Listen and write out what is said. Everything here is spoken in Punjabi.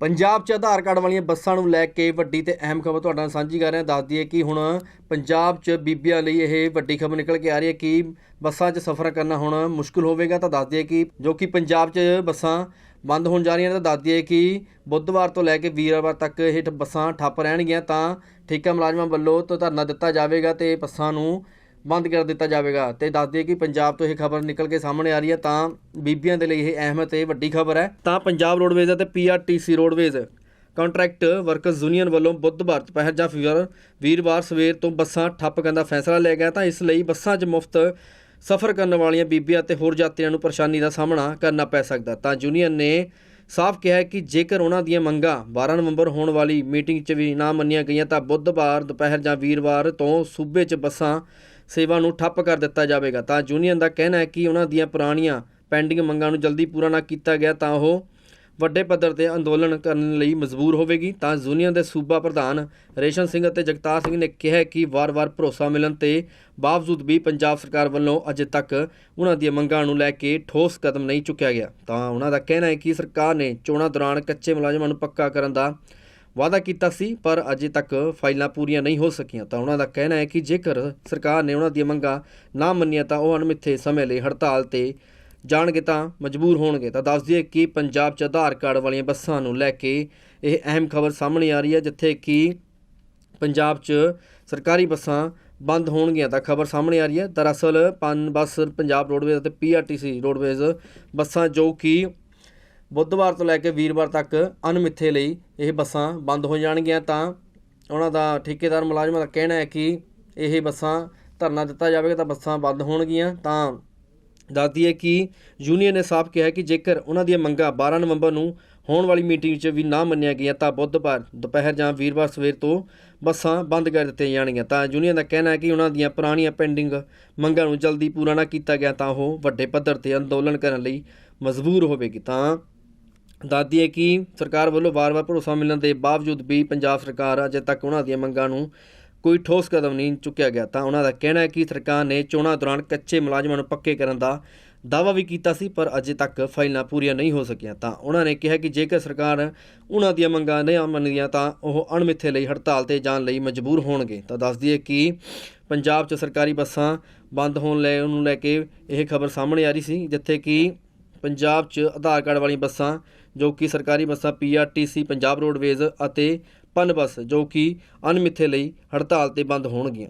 ਪੰਜਾਬ 'ਚ ਆਧਾਰ ਕਾਰਡ ਵਾਲੀਆਂ ਬੱਸਾਂ ਨੂੰ ਲੈ ਕੇ ਵੱਡੀ ਤੇ ਅਹਿਮ ਖਬਰ ਤੁਹਾਡੇ ਨਾਲ ਸਾਂਝੀ ਕਰ ਰਹੇ ਹਾਂ ਦੱਸ ਦਈਏ ਕਿ ਹੁਣ ਪੰਜਾਬ 'ਚ ਬੀਬੀਆਂ ਲਈ ਇਹ ਵੱਡੀ ਖਬਰ ਨਿਕਲ ਕੇ ਆ ਰਹੀ ਹੈ ਕਿ ਬੱਸਾਂ 'ਚ ਸਫ਼ਰ ਕਰਨਾ ਹੁਣ ਮੁਸ਼ਕਲ ਹੋਵੇਗਾ। ਤਾਂ ਦੱਸ ਦਈਏ ਕਿ ਜੋ ਕਿ ਪੰਜਾਬ 'ਚ ਬੱਸਾਂ ਬੰਦ ਹੋਣ ਜਾ ਰਹੀਆਂ ਨੇ, ਤਾਂ ਦੱਸ ਦਈਏ ਕਿ ਬੁੱਧਵਾਰ ਤੋਂ ਲੈ ਕੇ ਵੀਰਵਾਰ ਤੱਕ ਇਹ ਠ- ਬੱਸਾਂ ਠੱਪ ਰਹਿਣਗੀਆਂ। ਤਾਂ ਠੇਕਾ ਮੁਲਾਜ਼ਮਾਂ ਵੱਲੋਂ ਤੋਂ ਧਰਨਾ ਦਿੱਤਾ ਜਾਵੇਗਾ ਤੇ ਬੱਸਾਂ ਨੂੰ ਬੰਦ ਕਰ ਦਿੱਤਾ ਜਾਵੇਗਾ ਤੇ ਦੱਸ ਦਈਏ ਕਿ ਪੰਜਾਬ ਤੋਂ ਇਹ ਖਬਰ ਨਿਕਲ ਕੇ ਸਾਹਮਣੇ ਆ ਰਹੀ ਹੈ, ਤਾਂ ਬੀਬੀਆਂ ਦੇ ਲਈ ਇਹ ਅਹਿਮ ਤੇ ਵੱਡੀ ਖਬਰ ਹੈ। ਤਾਂ ਪੰਜਾਬ ਰੋਡਵੇਜ਼ ਅਤੇ PRTC roadways contract workers union ਵੱਲੋਂ ਬੁੱਧਵਾਰ ਦੁਪਹਿਰ ਜਾਂ ਫਿਰ ਵੀਰਵਾਰ ਸਵੇਰ ਤੋਂ ਬੱਸਾਂ ਠੱਪ ਕਰਨ ਦਾ ਫੈਸਲਾ ਲਿਆ ਗਿਆ, ਤਾਂ ਇਸ ਲਈ ਬੱਸਾਂ 'ਚ ਮੁਫਤ ਸਫ਼ਰ ਕਰਨ ਵਾਲੀਆਂ ਬੀਬੀਆਂ ਅਤੇ ਹੋਰ ਯਾਤਰੀਆਂ ਨੂੰ ਪਰੇਸ਼ਾਨੀ ਦਾ ਸਾਹਮਣਾ ਕਰਨਾ ਪੈ ਸਕਦਾ। ਤਾਂ ਯੂਨੀਅਨ ਨੇ ਸਾਫ਼ ਕਿਹਾ ਹੈ ਕਿ ਜੇਕਰ ਉਹਨਾਂ ਦੀਆਂ ਮੰਗਾਂ 12 ਨਵੰਬਰ ਹੋਣ ਵਾਲੀ ਮੀਟਿੰਗ 'ਚ ਵੀ ਨਾ ਮੰਨੀਆਂ ਗਈਆਂ, ਤਾਂ ਬੁੱਧਵਾਰ ਦੁਪਹਿਰ ਜਾਂ ਵੀਰਵਾਰ ਤੋਂ ਸੂਬੇ 'ਚ ਬੱਸਾਂ ਸੇਵਾ ਨੂੰ ਠੱਪ ਕਰ ਦਿੱਤਾ ਜਾਵੇਗਾ। ਤਾਂ ਯੂਨੀਅਨ ਦਾ ਕਹਿਣਾ ਹੈ ਕਿ ਉਹਨਾਂ ਦੀਆਂ ਪੁਰਾਣੀਆਂ ਪੈਂਡਿੰਗ ਮੰਗਾਂ ਨੂੰ ਜਲਦੀ ਪੂਰਾ ਨਾ ਕੀਤਾ ਗਿਆ ਤਾਂ ਉਹ ਵੱਡੇ ਪੱਧਰ ਤੇ ਅੰਦੋਲਨ ਕਰਨ ਲਈ ਮਜਬੂਰ ਹੋਵੇਗੀ। ਤਾਂ ਯੂਨੀਅਨ ਦੇ ਸੂਬਾ ਪ੍ਰਧਾਨ ਰੇਸ਼ਨ ਸਿੰਘ ਅਤੇ ਜਗਤਾਰ ਸਿੰਘ ਨੇ ਕਿਹਾ ਕਿ ਵਾਰ-ਵਾਰ ਭਰੋਸਾ ਮਿਲਣ ਤੇ ਬਾਵਜੂਦ ਵੀ ਪੰਜਾਬ ਸਰਕਾਰ ਵੱਲੋਂ ਅਜੇ ਤੱਕ ਉਹਨਾਂ ਦੀਆਂ ਮੰਗਾਂ ਨੂੰ ਲੈ ਕੇ ਠੋਸ ਕਦਮ ਨਹੀਂ ਚੁੱਕਿਆ ਗਿਆ। ਤਾਂ ਉਹਨਾਂ ਦਾ ਕਹਿਣਾ ਹੈ ਕਿ ਸਰਕਾਰ ਨੇ ਚੋਣਾਂ ਦੌਰਾਨ ਕੱਚੇ ਮੁਲਾਜ਼ਮਾਂ ਨੂੰ ਪੱਕਾ ਕਰਨ ਦਾ ਵਾਅਦਾ ਕੀਤਾ ਸੀ, ਪਰ ਅਜੇ ਤੱਕ ਫਾਈਲਾਂ ਪੂਰੀਆਂ ਨਹੀਂ ਹੋ ਸਕੀਆਂ। ਤਾਂ ਉਹਨਾਂ ਦਾ ਕਹਿਣਾ ਹੈ ਕਿ ਜੇਕਰ ਸਰਕਾਰ ਨੇ ਉਹਨਾਂ ਦੀਆਂ ਮੰਗਾਂ ਨਾ ਮੰਨੀਆਂ, ਤਾਂ ਉਹ ਅਣਮਿੱਥੇ ਸਮੇਂ ਲਈ ਹੜਤਾਲ ਤੇ ਜਾਣਗੇ ਤਾਂ ਮਜਬੂਰ ਹੋਣਗੇ। ਤਾਂ ਦੱਸ ਦਈਏ ਕਿ ਪੰਜਾਬ 'ਚ ਆਧਾਰ ਕਾਰਡ ਵਾਲੀਆਂ ਬੱਸਾਂ ਨੂੰ ਲੈ ਕੇ ਇਹ ਅਹਿਮ ਖਬਰ ਸਾਹਮਣੇ ਆ ਰਹੀ ਹੈ, ਜਿੱਥੇ ਕਿ ਪੰਜਾਬ 'ਚ ਸਰਕਾਰੀ ਬੱਸਾਂ ਬੰਦ ਹੋਣਗੀਆਂ ਤਾਂ ਖਬਰ ਸਾਹਮਣੇ ਆ ਰਹੀ ਹੈ। ਦਰਅਸਲ ਪਨ ਬੱਸ ਪੰਜਾਬ ਰੋਡਵੇਜ਼ ਅਤੇ ਪੀਆਰਟੀਸੀ ਰੋਡਵੇਜ਼ ਬੱਸਾਂ ਜੋ ਕਿ ਬੁੱਧਵਾਰ ਤੋਂ ਲੈ ਕੇ ਵੀਰਵਾਰ ਤੱਕ ਅਣਮਿੱਥੇ ਲਈ ਇਹ ਬੱਸਾਂ ਬੰਦ ਹੋ ਜਾਣਗੀਆਂ ਤਾਂ ਉਹਨਾਂ ਦਾ ਠੇਕੇਦਾਰ ਮੁਲਾਜ਼ਮਾਂ ਦਾ ਕਹਿਣਾ ਹੈ ਕਿ ਇਹ ਬੱਸਾਂ ਧਰਨਾ ਦਿੱਤਾ ਜਾਵੇਗਾ ਤਾਂ ਬੱਸਾਂ ਬੰਦ ਹੋਣਗੀਆਂ। ਤਾਂ ਦੱਸਦੀ ਹੈ ਕਿ ਯੂਨੀਅਨ ਨੇ ਸਾਫ਼ ਕਿਹਾ ਕਿ ਜੇਕਰ ਉਹਨਾਂ ਦੀਆਂ ਮੰਗਾਂ 12 ਨਵੰਬਰ ਨੂੰ ਹੋਣ ਵਾਲੀ ਮੀਟਿੰਗ 'ਚ ਵੀ ਨਾ ਮੰਨੀਆਂ ਗਈਆਂ ਤਾਂ ਬੁੱਧਵਾਰ, ਦੁਪਹਿਰ ਜਾਂ ਵੀਰਵਾਰ ਸਵੇਰ ਤੋਂ ਬੱਸਾਂ ਬੰਦ ਕਰ ਦਿੱਤੀਆਂ ਜਾਣਗੀਆਂ। ਤਾਂ ਯੂਨੀਅਨ ਦਾ ਕਹਿਣਾ ਹੈ ਕਿ ਉਹਨਾਂ ਦੀਆਂ ਪੁਰਾਣੀਆਂ ਪੈਂਡਿੰਗ ਮੰਗਾਂ ਨੂੰ ਜਲਦੀ ਪੂਰਾ ਨਾ ਕੀਤਾ ਗਿਆ ਤਾਂ ਉਹ ਵੱਡੇ ਪੱਧਰ ਤੇ ਅੰਦੋਲਨ ਕਰਨ ਲਈ ਮਜਬੂਰ ਹੋਵੇਗੀ। ਤਾਂ ਦੱਸਦੀ ਹੈ ਕਿ ਸਰਕਾਰ ਵੱਲੋਂ ਵਾਰ-ਵਾਰ ਭਰੋਸਾ ਮਿਲਣ ਦੇ ਬਾਵਜੂਦ ਵੀ ਪੰਜਾਬ ਸਰਕਾਰ ਅਜੇ ਤੱਕ ਉਹਨਾਂ ਦੀਆਂ ਮੰਗਾਂ ਨੂੰ ਕੋਈ ਠੋਸ ਕਦਮ ਨਹੀਂ ਚੁੱਕਿਆ ਗਿਆ। ਤਾਂ ਉਹਨਾਂ ਦਾ ਕਹਿਣਾ ਹੈ ਕਿ ਸਰਕਾਰ ਨੇ ਚੋਣਾਂ ਦੌਰਾਨ ਕੱਚੇ ਮੁਲਾਜ਼ਮਾਂ ਨੂੰ ਪੱਕੇ ਕਰਨ ਦਾ ਦਾਅਵਾ ਵੀ ਕੀਤਾ ਸੀ, ਪਰ ਅਜੇ ਤੱਕ ਫਾਈਲਾਂ ਪੂਰੀਆਂ ਨਹੀਂ ਹੋ ਸਕੀਆਂ। ਤਾਂ ਉਹਨਾਂ ਨੇ ਕਿਹਾ ਕਿ ਜੇਕਰ ਸਰਕਾਰ ਉਹਨਾਂ ਦੀਆਂ ਮੰਗਾਂ ਨਹੀਂ ਮੰਨਦੀਆਂ, ਤਾਂ ਉਹ ਅਣਮਿੱਥੇ ਲਈ ਹੜਤਾਲ ਤੇ ਜਾਣ ਲਈ ਮਜਬੂਰ ਹੋਣਗੇ। ਤਾਂ ਦੱਸਦੀ ਹੈ ਕਿ ਪੰਜਾਬ 'ਚ ਸਰਕਾਰੀ ਬੱਸਾਂ ਬੰਦ ਹੋਣ ਲੈ ਉਹਨੂੰ ਲੈ ਕੇ ਇਹ ਖਬਰ ਸਾਹਮਣੇ ਆ ਰਹੀ ਸੀ, ਜਿੱਥੇ ਕਿ ਪੰਜਾਬ 'ਚ ਆਧਾਰ ਕਾਰਡ ਵਾਲੀਆਂ ਬੱਸਾਂ, ਜੋ ਕਿ ਸਰਕਾਰੀ ਬੱਸਾਂ ਪੀਆਰਟੀਸੀ ਪੰਜਾਬ ਰੋਡਵੇਜ਼ ਅਤੇ ਪਨ ਬੱਸ, ਜੋ ਕਿ ਅਣਮਿੱਥੇ ਲਈ ਹੜਤਾਲ ਤੇ ਬੰਦ ਹੋਣਗੀਆਂ।